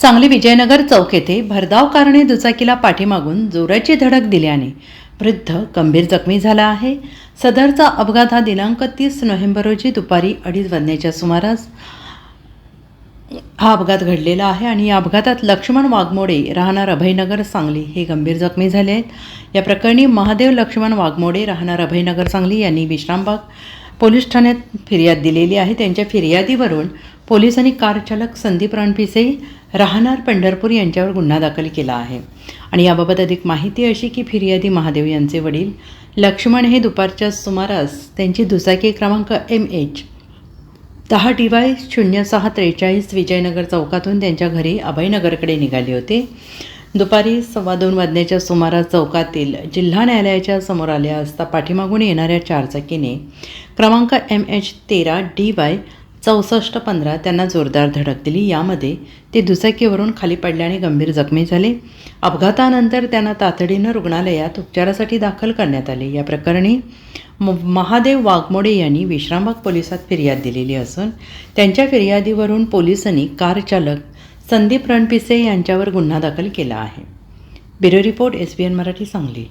सांगली विजयनगर चौक येथे भरधाव कारणे दुचाकीला पाठीमागून जोराची धडक दिल्याने वृद्ध गंभीर जखमी झाला आहे. सदरचा अपघात हा दिनांक तीस नोव्हेंबर रोजी दुपारी अडीच वाजण्याच्या सुमारास हा अपघात घडलेला आहे आणि या अपघातात लक्ष्मण वाघमोडे राहणार अभयनगर सांगली हे गंभीर जखमी झाले आहेत. या प्रकरणी महादेव लक्ष्मण वाघमोडे राहणार अभयनगर सांगली यांनी विश्रामबाग पोलीस ठाण्यात फिर्याद दिलेली आहे. त्यांच्या फिर्यादीवरून पोलिसांनी कारचालक संदीप रणपिसे राहणार पंढरपूर यांच्यावर गुन्हा दाखल केला आहे. आणि याबाबत अधिक माहिती अशी की फिर्यादी महादेव यांचे वडील लक्ष्मण हे दुपारच्या सुमारास त्यांची दुचाकी क्रमांक एम एच दहा डी वाय शून्य सहा त्रेचाळीस विजयनगर चौकातून त्यांच्या घरी अभयनगरकडे निघाले होते. दुपारी सव्वा दोन वाजण्याच्या सुमारास चौकातील जिल्हा न्यायालयाच्या समोर आल्या असता पाठीमागून येणाऱ्या चारचाकीने क्रमांक एम एच तेरा डी वाय चौसष्ट पंधरा त्यांना जोरदार धडक दिली. यामध्ये ते दुचाकीवरून खाली पडल्याने गंभीर जखमी झाले. अपघातानंतर त्यांना तातडीनं रुग्णालयात उपचारासाठी दाखल करण्यात आले. या प्रकरणी म महादेव वाघमोडे यांनी विश्रामबाग पोलिसात फिर्याद दिलेली असून त्यांच्या फिर्यादीवरून पोलिसांनी कार चालक संदीप रणपिसे यांच्यावर गुन्हा दाखल केला आहे. Bureau report S B N Marathi Sangli.